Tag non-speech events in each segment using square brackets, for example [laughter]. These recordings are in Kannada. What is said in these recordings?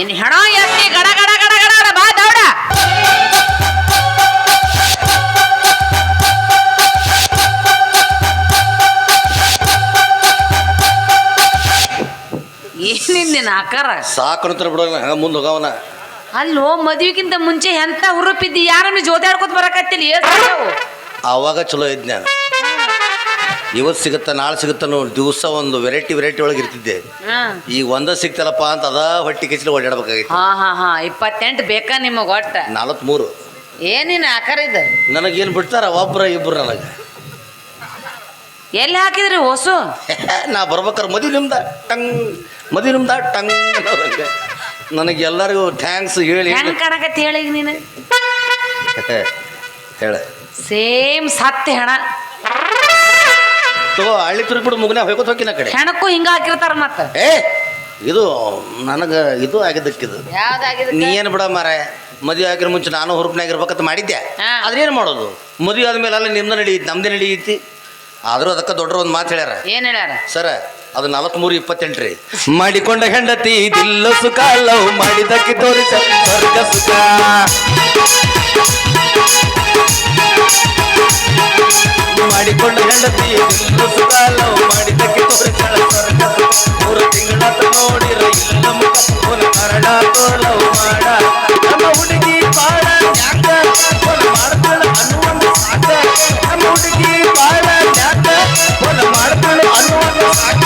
ನಿನ್ ಹೆಣ ಎತ್ತಿ ಗಡ ಗಡ ಗಡ ಗಡ ಬಾ ದೌಡ. ಏನಿನ್ ನಿನ್ನ ಆಕಾರ? ಸಾಕಣತ್ರ ಬಿಡೋಣ ಮುಂದೆ ಹೋಗವನ. ಅಲ್ಲೋ ಮದ್ವಿಗಿಂತ ಮುಂಚೆ ಎಂತ ಹುರುಪಿದ್ದಿ? ಯಾರನ್ನು ಜೋತಾಡ್ಕೊತ ಬರಕತ್ತಿಲ್ಲ? ಅವಾಗ ಆವಾಗ ಚಲೋ ಇದ್ನ. ಇವತ್ತು ಸಿಗುತ್ತಾ ನಾಳೆ ಸಿಗುತ್ತಾ ದಿವಸ ಒಂದು ವೆರೈಟಿ ವೆರೈಟಿ ಒಳಗೆ ಇರ್ತಿದ್ದೆ. ಈಗ ಒಂದ ಸಿಗ್ತಲ್ಲಪ್ಪ ಅಂತ ಅದ ಹೊಟ್ಟಿ ಕಿಚ್ಚಲು ಓಡಾಡ್ಬೇಕಾಗಿತ್ತು. ಹಾ ಹಾ ಹಾ ಇಪ್ಪತ್ತೆಂಟು ಬೇಕಾ ನಿಮಗೆ ಒಟ್ಟ? ನಲವತ್ಮೂರು. ಏನಿನ ಆಕಾರ ನನಗೆ ನನಗೇನು ಬಿಡ್ತಾರ ಒಬ್ಬರ ಇಬ್ಬರು ನನಗೆ? ಎಲ್ಲಿ ಹಾಕಿದ್ರಿ ಹೊಸು? [laughs] ನಾ ಬರ್ಬೇಕಾರೆ ಮದಿ ನಿಮ್ದ ಟಂಗ್ ಮದಿ ನಿಮ್ದ ಟಂಗ್ ಅನ್ನೋದಂಗೆ. ನನಗೆ ಎಲ್ಲರಿಗೂ ಥ್ಯಾಂಕ್ಸ್ ಹೇಳಿ. ಹೆಂಗ್ ಕಾಣಕತ್ತಿ ಹೇಳಿ ಈಗ ನೀನು? [laughs] ಹೇಳ. ಸೇಮ್ ಸತ್ತೆ ಹೆಣ. ತಗೋ ಹಳ್ಳಿ ಬಿಡು ಮುಗ್ನ ಹೋಗೋದು ಹೋಗಿನ ಕಡೆ. ಹೆಣಕ್ಕೂ ಹಿಂಗ ಹಾಕಿರ್ತಾರ ಮತ್ತ. ಏ ಇದು ನನಗೆ ಇದು ಆಗಿದ್ದಕ್ಕಿದು ನೀ ಏನು ಬಿಡ ಮಾರ ಮದುವೆ ಆಗಿರ ಮುಂಚೆ ನಾನು ಹುರುಪನಾಗಿರ್ಬೇಕಂತ ಮಾಡಿದ್ದೆ ಹಾ. ಅದ್ರೇನು ಮಾಡೋದು? ಮದುವೆ ಆದ್ಮೇಲೆ ಅಲ್ಲ ನಿಮ್ದು ನಡೀತಿ ನಮ್ದೇ ನಡೀತಿ ಆದರೂ ಅದಕ್ಕೆ ದೊಡ್ಡ ಒಂದು ಮಾತು ಹೇಳ್ಯಾರ. ಏನ್ ಹೇಳ್ಯಾರ? ಸರ ಅದು ನಲವತ್ಮೂರು ಇಪ್ಪತ್ತೆಂಟು ರೀ ಮಾಡಿಕೊಂಡ ಹೆಂಡತಿ ದಿಲ್ಲ ಸುಖ ಮಾಡಿದಕ್ಕೆ ತೋರಿಸ ಸ್ವರ್ಗ ಸುಖ. ಮಾಡಿಕೊಂಡ ಹೆಂಡತಿ ದಿಲ್ಲ ಮಾಡಿದ್ದಕ್ಕೆ ಲವ್ ಮಾಡಿದಕ್ಕೆ ತೋರಿಸ ಸ್ವರ್ಗ ಸುಖ ಮೂರು ತಿಂಗಳ ನೋಡಿರ ಇಲ್ಲ ಮುಖ ಕರಡ ಲವ್ ಮಾಡ ನಮ್ಮ ಹುಡುಗಿ ಪಾಡ ಯಾಕ ಫೋನ್ ಮಾಡ್ತಾಳ ಅನ್ನುವಂತ ಸಾಕ ನಮ್ಮ ಹುಡುಗಿ ಬಾಳ ಯಾಕ ಫೋನ್ ಮಾಡ್ತಾಳ ಅನ್ನುವಂತ ಸಾಕ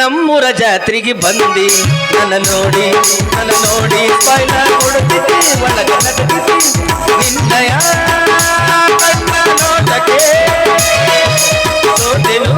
ನಮ್ಮೂರ ಜಾತ್ರೆಗೆ ಬಂದಿ. ನನ್ನ ನೋಡಿ ನನ್ನ ನೋಡಿ ಪೈಲ ಕೊಡುತ್ತಿದ್ದೆ, ಒಳಗ ನಟಿಸಿ ನಿನ್ನಯ ಕಣ್ಣ ನೋಟಕ್ಕೆ ಸೋತೆನು?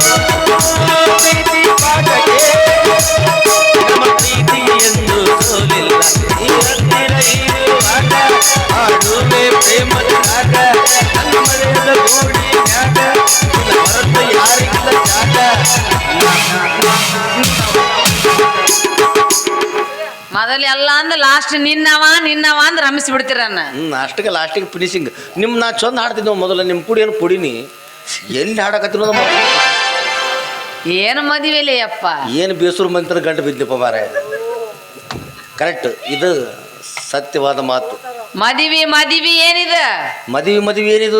ಲಾಸ್ಟ್ ನಿನ್ನವ ನಿನ್ನವ ಅಂದ್ ರಮಿಸಿ ಬಿಡ್ತೀರನ್ನ ಹ್ಮ್ ಅಷ್ಟಕ್ಕೆ ಲಾಸ್ಟಿಗೆ ಫಿನಿಶಿಂಗ್ ನಿಮ್ಮ ನಾ ಚಂದ ಹಾಡ್ತಿದ್ದೆವು ಮೊದಲು ನಿಮ್ಮ ಕುಡಿ ಏನು ಕುಡಿನಿ ಎಲ್ಲಿ ಹಾಡಕತ್ತಿರೋದು ಏನು ಮದುವೆಲಿ ಅಪ್ಪ ಏನು ಬೇಸೂರು ಮಂತ್ರ ಗಂಟು ಬಿದ್ದಪ್ಪ ಮಾರ ಕರೆಕ್ಟ್ ಇದು ಸತ್ಯವಾದ ಮಾತು. ಮದಿವಿ ಮದಿವಿ ಏನಿದ? ಮದುವೆ ಮದುವೆ ಏನಿದು?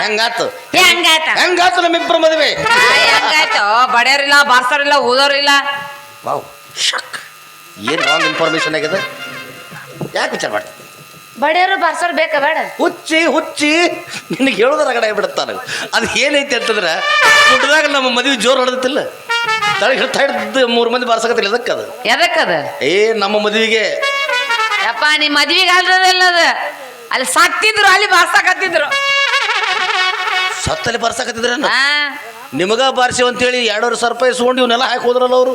ಹೆಂಗಾತು? ಹೆಂಗಾತ? ಹೆಂಗಾತು ನಮ್ಮಿಬ್ಬರ ಮದುವೆ? ಹೆಂಗಾಯ್ತು ಬಡಿಯೋರಿಲ್ಲ ಬಾರ್ಸೋರಿಲ್ಲ ಊದೋರಿಲ್ಲ. ವಾವ್. ಶಕ್. ಏನು ರಾಂಗ್ ಇನ್ಫಾರ್ಮೇಶನ್ ಆಗಿದೆ ಯಾಕೆ ವಿಚಾರ ಮಾಡ್ತೀನಿ ಬಡಿಯರು ಬರ್ಸೋರು ಬೇಕಾ ಬೇಡ? ಹುಚ್ಚಿ ಹುಚ್ಚಿ. ನಿನಗೆ ಹೇಳೋದ್ರ ಕಡೆ ಬಿಡುತ್ತಾನೆ ಅದು ಏನೈತಿ ಅಂತಂದ್ರೆ ಹುಟ್ಟಿದಾಗ ನಮ್ಮ ಮದುವೆ ಜೋರು ಹೊಡೆದಿಲ್ಲ ತಳಗೆ ಹಿಡ್ತಾ ಹಿಡ್ದು ಮೂರು ಮಂದಿ ಬಾರ್ಸಕತ್ತಿಲ್ಲ ಅದಕ್ಕೆ ಅದು? ಎದಕ್ಕದ ಏ ನಮ್ಮ ಮದುವೆಗೆ. ಯಪ್ಪ ನಿಮ್ಮ ಮದ್ವಿಗೆ ಅಲ್ರದಿಲ್ಲ ಅದು. ಅಲ್ಲಿ ಸಾಕ್ತಿದ್ರು ಅಲ್ಲಿ ಬಾರ್ಸಕತ್ತಿದ್ರು. ಸತ್ತಲ್ಲಿ ಬರ್ಸಕತ್ತಿದ್ರ ನಿಮಗ ಬಾರಿಸಿ ಅಂತೇಳಿ ಎರಡೂವರೆ ಸಾವಿರ ರೂಪಾಯಿ ಇಸ್ಕೊಂಡು ಇವನ್ನೆಲ್ಲ ಹಾಕಿ ಹೋದ್ರಲ್ಲ ಅವರು.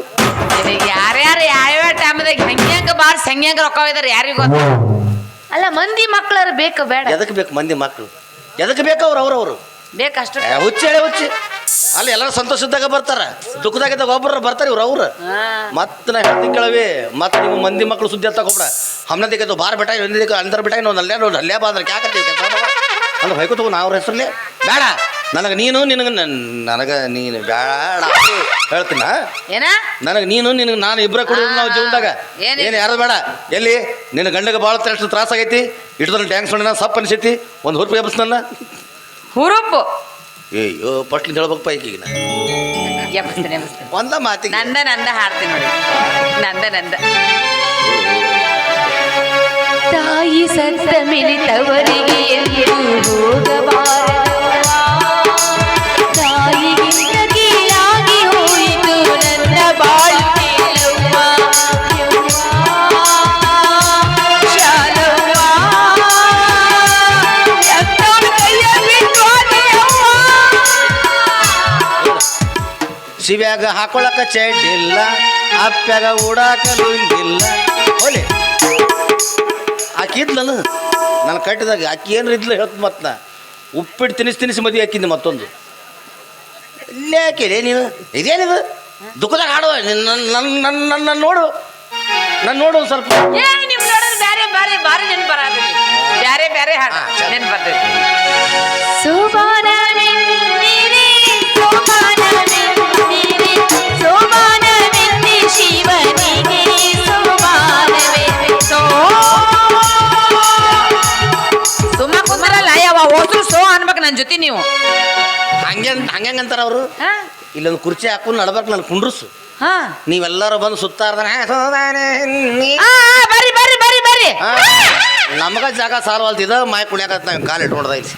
ಯಾರ್ಯಾರು ಯಾವ್ಯಾವ ಟೈಮ್ದಾಗ ಹೆಂಗೆ ಹೆಂಗೆ ಬಾರ್ಸಿ ಹೆಂಗೆ ಹೆಂಗೆ ರೊಕ್ಕ ಒಯ್ದಾರ ಯಾರಿಗೂ ಗೊತ್ತ? ಅಲ್ಲ ಮಂದಿ ಮಕ್ಳಾರ ಬೇಕು ಬೇಡ. ಎದಕ್ಕೆ ಬೇಕು ಮಂದಿ ಮಕ್ಕಳು ಎದಕ್ಕೆ ಬೇಕು ಅವ್ರು ಅವ್ರವ್ರು ಬೇಕಷ್ಟು ಹುಚ್ಚ ಹುಚ್ಚಿ ಹೇಳಿ ಹುಚ್ಚಿ. ಅಲ್ಲಿ ಎಲ್ಲರೂ ಸಂತೋಷದಾಗ ಬರ್ತಾರ. ದುಃಖದಾಗಿದ್ದಾಗ ಒಬ್ಬರು ಬರ್ತಾರೆ ಇವ್ರು ಅವ್ರು. ಹಾ ಮತ್ತೆ ನಾ ಹೇಳ್ತೀನಿ ಕೇಳವಿ ಮತ್ತೆ ನೀವು ಮಂದಿ ಮಕ್ಕಳು ಸುದ್ದಿ ಅಂತ ಹೋಗ್ಬೇಡ. ಹಮ್ನದಿಕ್ಕೆ ಬಾರ ಬೆಟ ಒಂದಿದ್ದಕ್ಕೆ ಅಂದರ್ ಬೆಟ ಇನ್ನೊಂದು ಅಲ್ಲೇ ನೋಡಿ ಅಲ್ಲೇ ಬಾ ಅಂದ್ರೆ ಕ್ಯಾಕತ್ತೀವಿ ಕೆಲಸ ಅಂದ್ರೆ ಹೊಯ್ಕೋ ತಗೋ ಅವ್ರ ಹೆಸರಲ್ಲಿ. ಬೇಡ. ನನಗೆ ನೀನು ನಿನಗೆ ನನಗೆ ನೀನು ಬೇಡ ಹೇಳ್ತೀನ ಏನ? ನನಗೆ ನೀನು ನಿನಗೆ ನಾನು ಇಬ್ಬರ ಕೊಡಿ ನಾವು ಜೀವನದಾಗ. ಏನ್ ಏನು ಯಾರು ಬೇಡ. ಎಲ್ಲಿ? ನಿನ್ನ ಗಂಡಗೆ ಭಾಳ ತ್ರಾಸ ಆಗೈತಿ ಇಟ್ಟು ಟ್ಯಾಂಕ್ಸ್ ನೋಡಿ ನಾನು ಸಪ್ ಅನಿಸೈತಿ. ಒಂದು ಹುರುಪು ಎಬ್ಬಸ್ ನನ್ನ. ಹುರುಪು. ಅಯ್ಯೋ ಪಟ್ಲಿ ಹೇಳ್ಬೇಕಪ್ಪ ಈಗೀಗ ನಾ. ಎಬ್ಬಿಸ್ತೀನಿ ಎಬ್ಬಿಸ್ತೀನಿ. ಒಂದ ಮಾತಿಗೆ. ನಂದ ನಂದ ಹಾಡ್ತೀನಿ ನೋಡಿ. ನಂದ ನಂದ. ತಾಯಿ ಸಂತ ಮಿಲಿತವರಿಗೆ ಎಂದು ಹಾಕೊಳಕ ಚಡ್ಡಿಲ್ಲ ಅಪ್ಪ್ಯಾಗ ಉಡಾಕ ಲುಂಗಿಲ್ಲ ಹೋಲಿ. ಆಕಿ ಇದ್ಲಲ್ಲ ನಾನು ಕಟ್ಟಿದಾಗ ಆಕಿ ಏನು ಇದ್ಲು ಹೇಳ್ತು ಮತ್ತೆ ನಾ. ಉಪ್ಪಿಟ್ಟು ತಿನಿಸಿ ತಿನಿಸಿ ಮದುವೆ ಹಾಕಿದ್ದೆ ಮತ್ತೊಂದು. ಇಲ್ಲೇ ಹಾಕಿದೆ ನೀನು. ಇದೇನಿದು ದುಃಖದಾಗ ಹಾಡುವ. ನನ್ನ ನನ್ನ ನನ್ನ ನೋಡು. ನಾನು ನೋಡು ಒಂದು ಸ್ವಲ್ಪ. ಬೇರೆ ನೋಡೋದು ಬ್ಯಾರೆ ಬ್ಯಾರೆ ಬಾರಿ ಬ್ಯಾರೆ ಹಾಡು ನೆನ್ಪು ಜೊತೆ ನೀವು? ಹಂಗೆ ಅಂತಾರೆ ಅವರು. ಹಾ? ಇಲ್ಲೊಂದು ಕುರ್ಚಿ ಹಾಕೊಂಡು ನಡ್ಬೇಕು ನಾನು ಕುಂಡ್ರಸು. ಹಾ. ನೀವೆಲ್ಲರೂ ಬಂದು ಸುತ್ತಾರ್ದಾನೆ ಆ, ಆ, ಬರ್ರಿ ಬರ್ರಿ ಬರ್ರಿ ಬರ್ರಿ. ನಮಗ ಜಾಗ ಸಾಲ್ವಲ್ತಿದ ಮಾಯ ಕುಣ್ಯಾಕತ್ ನಾವು ಕಾಲು ಇಟ್ಕೊಂಡ್ದ ಇಲ್ಲಿ.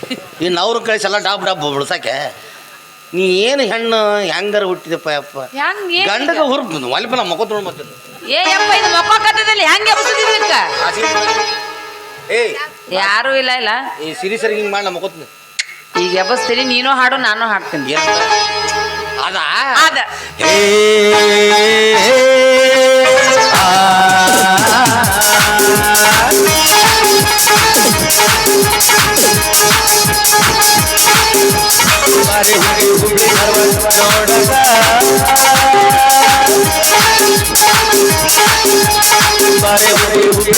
ಇನ್ನು ಅವ್ರ ಕಳಿಸಿ ಎಲ್ಲ ಡಾಬ್ ಡಾಬ್ ಬಿಡ್ಸಕ್ಕೆ ನೀ ಏನು ಹೆಣ್ಣು ಹೆಂಗಾರ ಹುಟ್ಟಿದಪ್ಪ ಯಪ್ಪ? ಹೆಂಗ್ ಏನ್ ಗಂಡಗ ಹುರುಪ್ ಒಲಿಪ ನಮ್ಮ ಮಕ್ಕ ತೊಗೊಂಡು ಮತ್ತೆ ಏ ಯಪ್ಪ ಇದು ಮಕ್ಕಳಕತ್ತದಲ್ಲಿ ಹೆಂಗೆ ಏಯ್ ಯಾರು ಇಲ್ಲ ಇಲ್ಲ. ಈ ಸಿರಿ ಸರಿ ಹಿಂಗೆ ಮಾಡಿ ನಮ್ಮ ಈಗ ಎಬ್ಬಸ್ತೀರಿ ನೀನು ಹಾಡು ನಾನು ಹಾಡ್ತೀನಿ. ಅದ? ಅದ. ಬಾರಿ ಹುಡಿ ಹುಡಿ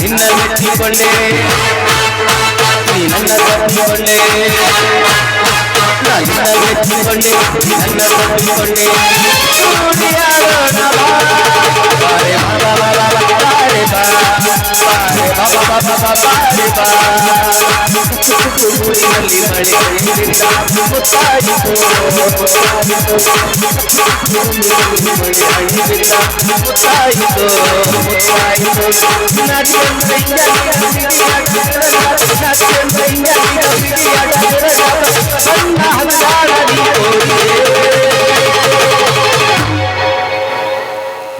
ನಿನ್ನ ಮೆಚ್ಚಿಕೊಂಡೆ ನೀ ನನ್ನ ತಪ್ಪಿಕೊಂಡೆ ನಾ ನಿನ್ನ ಮೆಚ್ಚಿಕೊಂಡೆ ನನ್ನ ಬಾ. ಬಾರೆ ಬಾ ಬಾ ಬಾ ಬಾ ಬಾ ಬಾರೆ ಬಾ ಬಾರೆ ಬಾ ಬಾ ಬಾ ಬಾ ಬಾ ಬಾರೆ ಬಾ ಊರಿನಲ್ಲಿ ಮಳೆ ಬೆಳೆದಿಲ್ಲ, ಮುತ್ತಾಯಿತು, ಮುತ್ತಾಯಿತು. ಊರಿನಲ್ಲಿ ಮಳೆ ಬೆಳೆದಿಲ್ಲ, ಮುತ್ತಾಯಿತು, ಮುತ್ತಾಯಿತು. ನಾಟ್ಯಂದ್ರೆ ಇಂಜಲಿನ ಬಿಡಿಯಾಟ, ನಾಟ್ಯಂದ್ರೆ ಇಂಜಲಿನ ಬಿಡಿಯಾಟ, ಸಣ್ಣ ಹಂಗಾಡಲಿ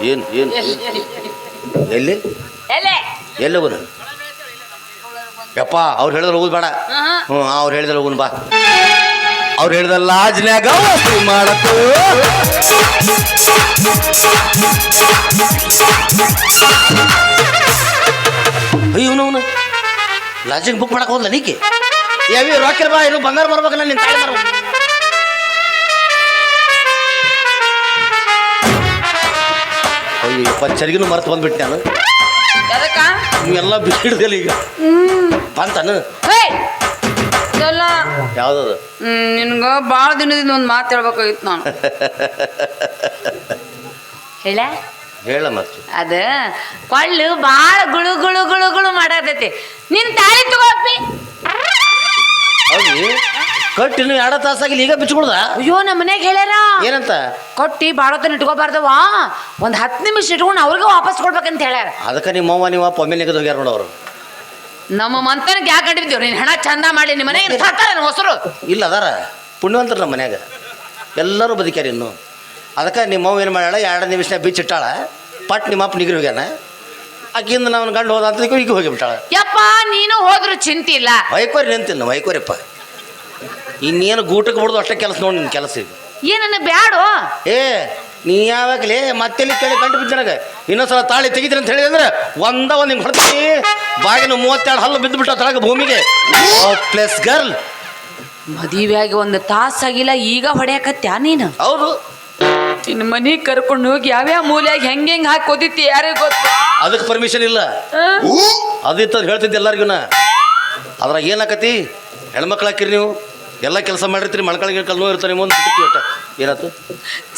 ಏನು ಏನು ಎಲ್ಲಿ? ಎಲೆ. ಎಲ್ಲಿ ಹೋಗುನು ಯಪ್ಪ ಅವ್ರು ಹೇಳಿದ್ರೆ ಹೋಗುದು ಬೇಡ. ಹ್ಞೂ ಅವ್ರು ಹೇಳಿದ್ರೆ ಹೋಗುನ್ ಬಾ. ಅವ್ರು ಹೇಳಿದ ಲಾಜ್ನ್ಯಾಗ ವಸೂಲಿ ಮಾಡತ್ತು ಇವನವನು ಲಾಜಿಂಗ್ ಬುಕ್ ಮಾಡಕ್ ಹೋದ್ಲ ನೀಕೆ? ಯಾವ್ಯಾವ ರೊಕ್ಕ ಬಾ ಇನ್ನು ಬಂಗಾರ ಬರ್ಬೇಕಲ್ಲ ನಿನ್ ತಾಳಿ ಮಾರ್ಬೇಕು. ಚರಿಗಿನೂ ಮರ್ತು ಬಂದ್ಬಿಟ್ಟು ನಾನು. ಎದಕ್ಕ ಬಿಸಿಡ್ದಲ್ಲ ಬಿಸಿಡ್ದಲ್ಲಿ ಈಗ. ಬಂತಾನು? ಇದೆಲ್ಲ ಯಾವ್ದದು? ನಿನ್ಗ ಭಾಳ ದಿನದಿಂದ ಒಂದು ಮಾತು ಹೇಳ್ಬೇಕಾಗಿತ್ತು ನಾನು. ಹೇಳ? ಹೇಳ ಮತ್ತೆ. ಅದ ಕೊಳ್ಳು ಭಾಳ ಗುಳು ಗುಳು ಗುಳು ಗುಳು ಮಾಡತೈತಿ. ನಿನ್ ತಾಳಿ ತಗೋಪಿ. ಹೌದು ನೀವು ಎರಡ ತಾಸಾಗಿಲ್ಲ ಈಗ ಬಿಚ್ಕೊಳ್ದ ಅಯ್ಯೋ ನಮ್ಮ ಮನೆಗೆ ಹೇಳ್ಯಾರ. ಏನಂತ? ಕೊಟ್ಟಿ ಬಾಡೋತನ ಇಟ್ಕೋಬಾರ್ದವಾ ಒಂದ್ ಹತ್ತು ನಿಮಿಷ ಇಟ್ಕೊಂಡು ಅವ್ರಿಗೆ ವಾಪಸ್ ಕೊಡ್ಬೇಕಂತ ಹೇಳ್ಯಾರ. ಅದಕ್ಕೆ ನಿಮ್ಮ ಅವ್ವ ನೀವು ಪೊಮ್ಮೆ ನಿಗದ್ ಹೋಗ್ಯಾರ ನೋಡವ್ರು ನಮ್ಮ ಮಂತನಕ್ಕೆ ಯಾಕೆ ಕಂಡಿದ್ದೀವಿ ನೀನು ಹಣ ಚಂದ ಮಾಡಿ ನಿಮ್ಮ ಮನೆಗೆ ಸಾಕಾರ ನನ್ನ ಹೊಸರು. ಇಲ್ಲ ಅದಾರ. ಪುಣ್ಯವಂತರು ನಮ್ಮ ಮನ್ಯಾಗ. ಎಲ್ಲರೂ ಬದುಕ್ಯಾರ ಇನ್ನು. ಅದಕ್ಕೆ ನಿಮ್ಮ ಅವ್ವ ಏನು ಮಾಡ್ಯಾಳ? ಎರಡು ನಿಮಿಷ ಬಿಚ್ಚಿಟ್ಟಾಳ ಪಟ್ ನಿಮ್ಮ ಅಪ್ಪ ನಿಗ್ರಿ ಹೋಗ್ಯಾನ. ಆಕಿಂದ ನಾವು ಗಂಡು ಹೋದ ಅಂತ ಈಗ ಹೋಗಿಬಿಟ್ಟಾಳ. ಯಪ್ಪ ನೀನು ಹೋದ್ರು ಚಿಂತಿಲ್ಲ ವೈಕೋರಿ ನಿಂತಿಲ್ಲ ವೈಕೋರಿಪ್ಪ. ಇನ್ನೇನು ಗೂಟಕ್ಕೆ ಬಿಡೋದು ಅಷ್ಟೇ ಕೆಲಸ ನೋಡಿ ನಿನ್ನ ಕೆಲಸ ಇದು. ಏನನ್ನ ಬ್ಯಾಡು? ಏ ನೀ ಯಾವಾಗಲೇ ಮತ್ತೆಲ್ಲಿ ಕೇಳಿ ಕಂಡು ನನಗೆ. ಇನ್ನೊಂದ್ಸಲ ತಾಳಿ ತೆಗಿತೀನಿ ಅಂತ ಹೇಳಿದ್ರೆ ಅಂದ್ರೆ ಒಂದ ಒಂದು ಹಿಂಗೆ ಹೊಡ್ತೀನಿ. ಬಾಗಿನ ಮೂವತ್ತೆರಡು ಹಲ್ಲು ಬಿದ್ದು ಬಿಟ್ಟ ತಳಗ ಭೂಮಿಗೆ. ಪ್ಲಸ್ ಗರ್ಲ್ ಮದುವೆಯಾಗಿ ಒಂದು ತಾಸಾಗಿಲ್ಲ ಈಗ ಹೊಡ್ಯಾಕತ್ಯಾ ನೀನು? ಹೌದು. ನಿನ್ನ ಮನೆಗೆ ಕರ್ಕೊಂಡು ಹೋಗಿ ಯಾವ್ಯಾವ ಮೂಲೆಯಾಗಿ ಹೆಂಗ್ ಹೆಂಗ್ ಹಾಕಿ ಓದಿತಿ ಯಾರಿಗೆ ಗೊತ್ತು? ಅದಕ್ಕೆ ಪರ್ಮಿಷನ್ ಇಲ್ಲ. ಅದಿತ್ತು ಹೇಳ್ತಿದ್ದೆ ಎಲ್ಲರಿಗೂ ನಾ ಅದ್ರಾಗ ಏನಾಕತಿ ಹೆಣ್ಮಕ್ಳು ಹಾಕಿರಿ ನೀವು. ಎಲ್ಲ ಕೆಲಸ ಮಾಡಿರ್ತೀರಿ ಮಣ್ಕಳಿ ಕಲ್ಲು ಇರ್ತಾರೆ ಮುಂದೆ ಒಟ್ಟ. ಏನಾಯ್ತು?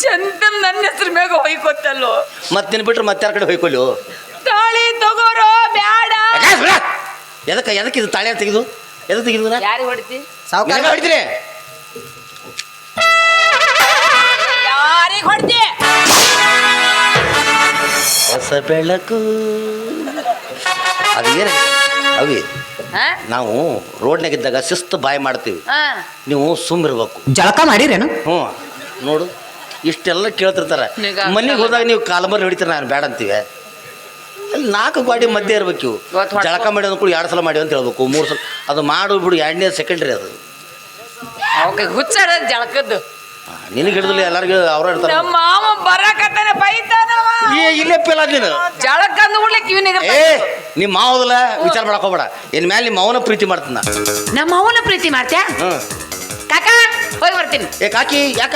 ಚಂದ ನನ್ನ ಹೆಸರು ಮ್ಯಾಗ ಹೊಯ್ಕೊತ್ತಲ್ಲೋ ಮತ್ತೆ ನಿನ್ ಬಿಟ್ರೆ ಮತ್ತೆ ಯಾರ ಕಡೆ ಹೊಯ್ಕೊಲ್ಲು? ತಾಳಿ ತಗೋರೋ ಬ್ಯಾಡ. ಎದಕ್ಕೆ ಎದಕ್ಕೆ ಇದು ತಾಳೆ ತೆಗೆದು? ಎದಕ್ಕೆ ತೆಗೆದು ಯಾರಿಗೆ ಹೊಡಿತಿ? ಸಾವುಕಾರ. ಯಾರಿಗೆ ಹೊಡಿತಿ? ಹೊಸ ಬೆಳಕು. ಅದೇನು? ಅವಿ? ಹಾ? ನಾವು ರೋಡ್ನಾಗಿದ್ದಾಗ ಶಿಸ್ತು ಬಾಯಿ ಮಾಡ್ತೀವಿ. ಹಾ. ನೀವು ಸುಮ್ಮಿರ್ಬೇಕು ಜಳಕ ಮಾಡಿರೇನು? ಹ್ಞೂ. ನೋಡು ಇಷ್ಟೆಲ್ಲ ಕೇಳ್ತಿರ್ತಾರೆ. ನಿಗ ಮನೆಗೆ ಹೋದಾಗ ನೀವು ಕಾಲಂಬರ್ ಹಿಡಿತೀರ ನಾನು ಬೇಡ ಅಂತೀವಿ. ಅಲ್ಲಿ ನಾಲ್ಕು ಗಾಡಿ ಮಧ್ಯೆ ಇರ್ಬೇಕು ಇವು. ಇವತ್ತು ಹೊಡ್ಕೊ- ಜಳಕ ಮಾಡಿ ಅಂದ್ಕೊಂಡು ಎರಡು ಸಲ ಮಾಡಿ ಅಂತ ಹೇಳ್ಬೇಕು. ಮೂರು ಸಲ ಅದು ಮಾಡು ಬಿಡು ಎರಡನೇ ಸೆಕೆಂಡ್ರಿ ಅದು. ಅವಕ್ಕೆ ಹುಚ್ಚಾಡ ಜಳಕದ್ದು. ನಿನಗೆ ಹಿಡಿದಿಲ್ಲ ಎಲ್ಲರಿಗೂ ಅವ್ರ ಇರ್ತಾರೆ. ನಮ್ಮ ಮಾವ ಬರಕತ್ತಾನೆ ಬೈತಾನವ. ಏ ಇಲ್ಲೇ ಪೇಲ ನೀನು. ಜಳಕ ಕಿವಿ ಕಿವಿನಿಗ ಏ ನಿಮ್ಮ ಮಾವದಲ್ಲ ವಿಚಾರ ಮಾಡಕ್ ಹೋಗ್ಬೇಡ. ಇನ್ ಮೇಲೆ ನಿಮ್ಮ ಮಾವನ ಪ್ರೀತಿ ಮಾಡ್ತೀನಿ ನಮ್ಮ ಅವನ ಪ್ರೀತಿ ಮಾಡ್ತ್ಯಾ? ಹ್ಞೂ ಕಾಕ ಹೋಗಿ ಬರ್ತೀನಿ. ಏ ಕಾಕಿ ಯಾಕ?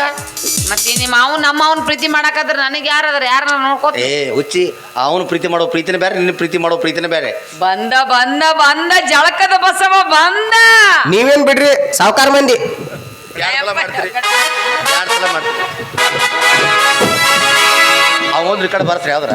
ಮತ್ತೆ ನಿಮ್ಮ ಮಾವ ನಮ್ಮ ಅವನ ಪ್ರೀತಿ ಮಾಡಕದ್ರ ನನಗೆ ಯಾರದ್ರ ಯಾರನ್ನ ನೋಡ್ಕೋತ ಏ ಉಚ್ಚಿ ಅವನು ಪ್ರೀತಿ ಮಾಡೋ ಪ್ರೀತಿನೇ ಬೇರೆ ನಿನ್ನ ಪ್ರೀತಿ ಮಾಡೋ ಪ್ರೀತಿನೇ ಬೇರೆ. ಬಂದ ಬಂದ ಬಂದ ಜಳಕದ ಬಸವ ಬಂದ. ನೀವೇನ್ ಬಿಡ್ರಿ ಸಾವುಕಾರ ಮಂದಿ. ಸಲ ಮಾಡ್ತೀರಿ? ಎರಡು ಮಾಡ್ತೀವಿ ಮಾಡ್ತೀರಿ ಅವ ಒಂದು ಈ ಕಡೆ ಬರ್ತ್ರಿ ಯಾವ್ದಾರ